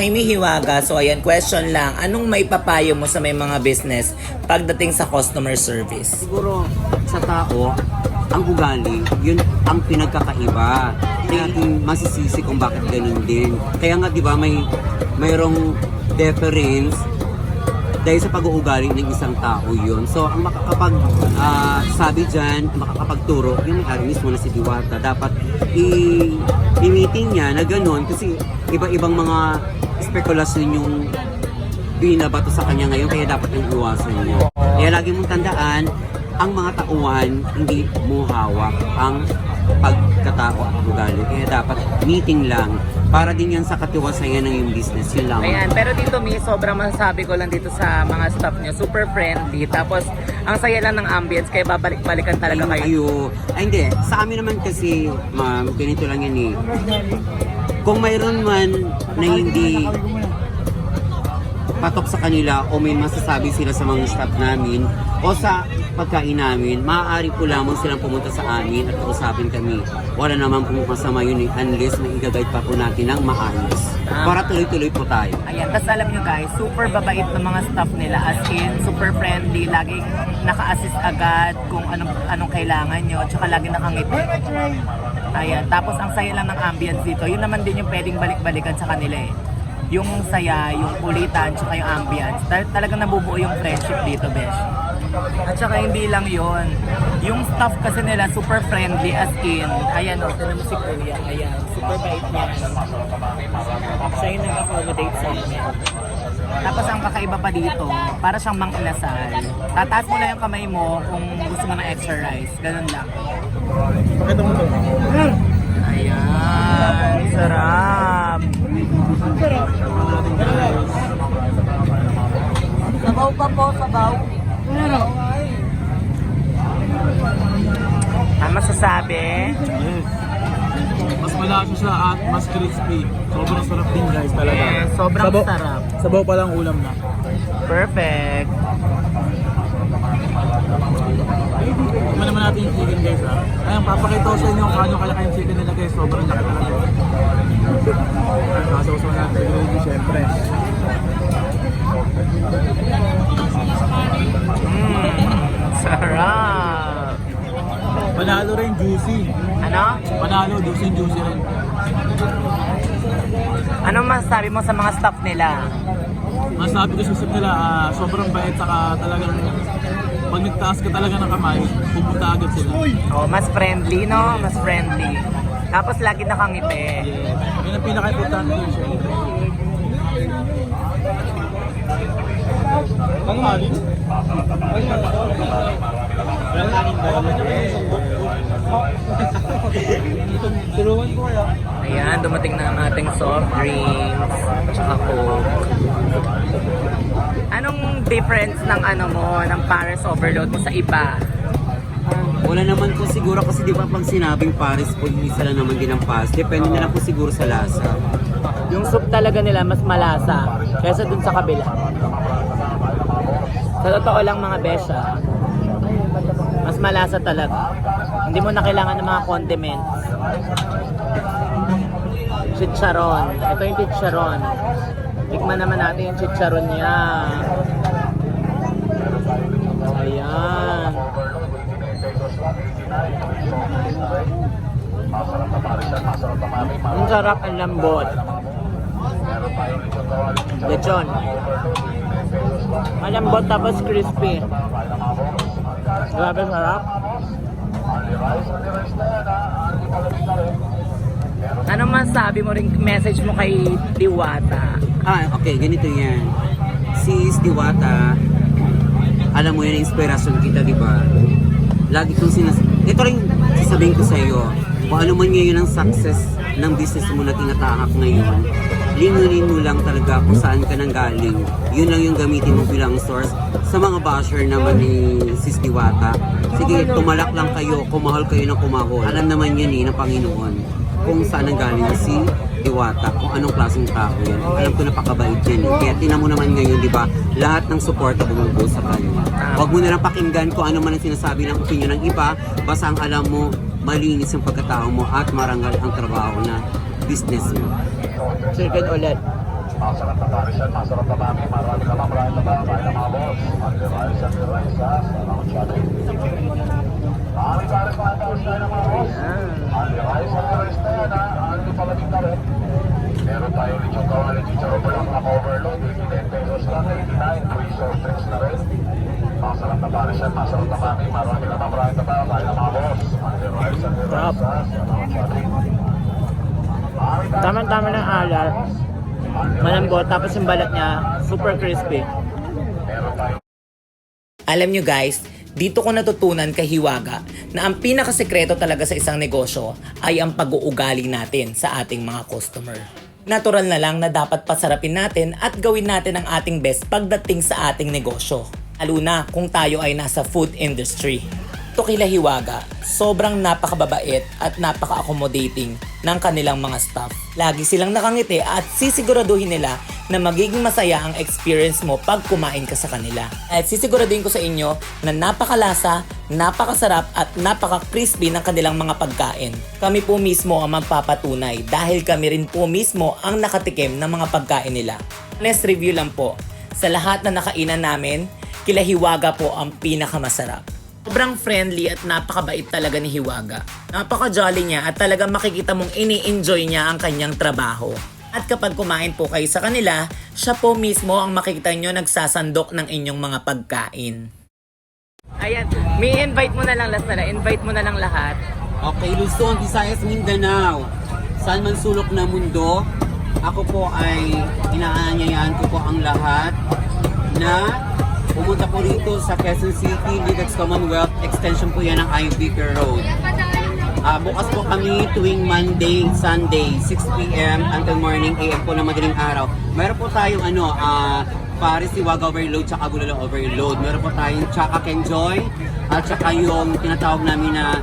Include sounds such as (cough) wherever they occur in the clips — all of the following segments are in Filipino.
Jaime Hiwaga, so ayan, question lang. Anong may papayo mo sa may mga business pagdating sa customer service? Siguro sa tao, ang ugali, yun ang pinagkakaiba. Kaya natin masisisi kung bakit ganun din. Kaya nga, di ba, may mayroong difference dahil sa pag-uugali ng isang tao yun. So, ang makakapag ah, sabi dyan, makakapagturo, yung may mismo na si Diwata, dapat i- i-meeting niya na ganun kasi iba-ibang mga spekulasyon yung binabato sa kanya ngayon kaya dapat yung iwasan niya. Kaya lagi mong tandaan, ang mga tauhan hindi mo hawak ang pagkatao at ugali. Kaya dapat meeting lang para din yan sa katiwasayan ng yung business. Yun lang. Ayan, pero dito mi, sobrang masasabi ko lang dito sa mga staff nyo, super friendly. Tapos, ang saya lang ng ambience, kaya babalik-balikan talaga Ayun, kayo. kayo. Ay, hindi. Sa amin naman kasi, ma'am, ganito lang yan eh. Kung mayroon man na hindi patok sa kanila o may masasabi sila sa mga staff namin o sa pagkain namin, maaari po lamang silang pumunta sa amin at kausapin kami. Wala naman po masama yun eh, unless may igagayad pa po natin ng maayos. Para tuloy-tuloy po tayo. Ayan, tapos alam nyo guys, super babait ng mga staff nila as in, super friendly, laging naka-assist agad kung anong, anong kailangan nyo, tsaka laging nakangiti. Ayan, tapos ang saya lang ng ambience dito, yun naman din yung pwedeng balik-balikan sa kanila eh. Yung saya, yung kulitan, tsaka yung ambience, Tal- talagang nabubuo yung friendship dito, besh. At saka hindi lang yon yung staff kasi nila super friendly as in, ayan o, tinan mo si Kuya, ayan, super bait niya. Siya yung nag-accommodate sa amin. Tapos ang kakaiba pa dito, para siyang mang inasal. Tataas mo lang yung kamay mo kung gusto mo ng extra rice. Ganun lang. Pakita mo to. Ayan, sarap. Sabaw pa po, sabaw. Ang masasabi? Yes. Mas malasa siya at mas crispy. Sobrang sarap din guys talaga. Yes, sobrang Sabaw- sarap. Sabaw pa lang ulam na. Perfect. Tignan naman Ayun, papakita ko sa inyo kung ano kalaki yung chicken nila guys. Sobrang laki talaga. Sasawasaw natin sa gravy syempre. Mmm, sarap. Panalo rin juicy. Ano? Panalo, juicy juicy rin. Anong masasabi mo sa mga staff nila? Masabi ko sa isip nila, ah, sobrang bait saka talagang pag nagtaas ka talaga ng kamay, pupunta agad sila. Oh, mas friendly, no? Mas friendly. Tapos lagi nakangiti. Yes. Yun ang pinaka-importante yun, syempre. Ang alin? Tulungan ko kaya. Ayan, dumating na ang ating soft drinks. Tsaka coke. Anong difference ng ano mo, ng Paris overload mo sa iba? Wala naman po siguro kasi di ba pag sinabing Paris po, isa lang naman din ang pass. Depende na lang po siguro sa lasa. Yung soup talaga nila mas malasa kaysa dun sa kabila. Sa totoo lang mga besha, mas malasa talaga. Hindi mo na kailangan ng mga condiments. Chicharon. Ito yung chicharon. Tikman naman natin yung chicharon niya. Ayan. Ang sarap, ang lambot. Lechon. Malambot tapos crispy. Grabe sarap. Ano masabi mo rin message mo kay Diwata? Ah, okay, ganito yan. Si Diwata, alam mo yan, inspirasyon kita, di ba? Lagi kong sinas... Ito rin sasabihin ko sa iyo, kung ano man ngayon ang success ng business mo na tinatahak ngayon, lingunin mo lang talaga kung saan ka nang galing. Yun lang yung gamitin mo bilang source. Sa mga basher naman ni Sis Diwata, sige, tumalak lang kayo, kumahal kayo ng kumahol. Alam naman yan eh, ng Panginoon kung saan ang galing si Diwata, kung anong klaseng tao yan. Alam ko napakabait yan. Eh. Kaya tinan mo naman ngayon, di ba, lahat ng suporta bumubuo sa kanya. Huwag mo na lang pakinggan kung ano man ang sinasabi ng opinion ng iba, basta ang alam mo, malinis ang pagkatao mo at marangal ang trabaho na business mo. Chicken ulit. Masarap na parisan, masarap na mami, marami na marami na mga kaya mga boss. Andi rice, andi rice, ha? Salamat sa atin. Andi mga tayo mga na na rin. Meron tayo ulit yung kawali dito sa Robert, ang overload, 89 pesos lang, 89, free soft drinks na rin. Masarap na parisan, masarap na mami, marami na marami na mga kaya mga boss. Rice, ha? Salamat sa atin. Tama-tama ng alat. Malambot, tapos yung balat niya, super crispy. Alam nyo guys, dito ko natutunan kay Hiwaga na ang pinakasekreto talaga sa isang negosyo ay ang pag-uugali natin sa ating mga customer. Natural na lang na dapat pasarapin natin at gawin natin ang ating best pagdating sa ating negosyo. Lalo na kung tayo ay nasa food industry. Ito kila Hiwaga, sobrang napakababait at napaka-accommodating ng kanilang mga staff. Lagi silang nakangiti at sisiguraduhin nila na magiging masaya ang experience mo pag kumain ka sa kanila. At sisiguraduhin ko sa inyo na napakalasa, napakasarap at napaka-crispy ng kanilang mga pagkain. Kami po mismo ang magpapatunay dahil kami rin po mismo ang nakatikim ng mga pagkain nila. Honest review lang po, sa lahat na nakainan namin, kila Hiwaga po ang pinakamasarap. Sobrang friendly at napakabait talaga ni Hiwaga. Napaka-jolly niya at talagang makikita mong ini-enjoy niya ang kanyang trabaho. At kapag kumain po kayo sa kanila, siya po mismo ang makikita nyo nagsasandok ng inyong mga pagkain. Ayan, may invite mo na lang last na invite mo na lang lahat. Okay, Luzon, Visayas, Mindanao. Saan man sulok na mundo, ako po ay inaanyayahan ko po ang lahat na pumunta po rito sa Quezon City, Lidex Commonwealth, extension po yan ng Ayong Beaker Road. Ah, bukas po kami tuwing Monday, Sunday, 6pm until morning AM po na madaling araw. Meron po tayong ano, ah, Paris Iwaga Overload tsaka Bulalo Overload. Meron po tayong Chaka Kenjoy at tsaka yung tinatawag namin na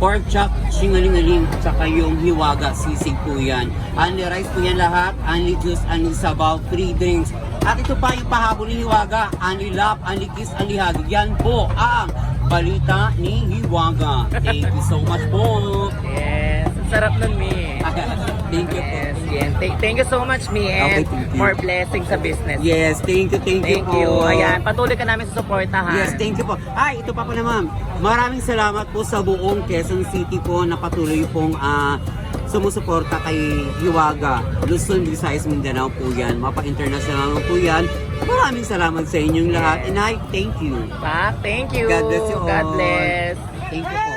pork chop, singaling-aling, at saka yung hiwaga, sisig po yan. Only rice po yan lahat, only juice, only sabaw, free drinks. At ito pa yung pahabol ni Hiwaga, only lap, only kiss, only hug. Yan po ang balita ni Hiwaga. Thank you so much po. Yes, ang sarap nun, Mi. (laughs) thank you po. Yes, yes. Thank, thank you so much, Mi. And Okay, thank you. more blessings sa business. Yes, thank you, thank, Thank you you. po. Ayan, patuloy ka namin sa suportahan. Yes, thank you po. Ay, ito pa pala ma'am. Maraming salamat po sa buong Quezon City po na patuloy pong ah, sumusuporta kay Hiwaga. Luzon, Visayas, Mindanao po yan. Mapa-international po yan. Maraming salamat sa inyong lahat. And I thank you. Pa, thank you. God bless you all. God bless. Thank you.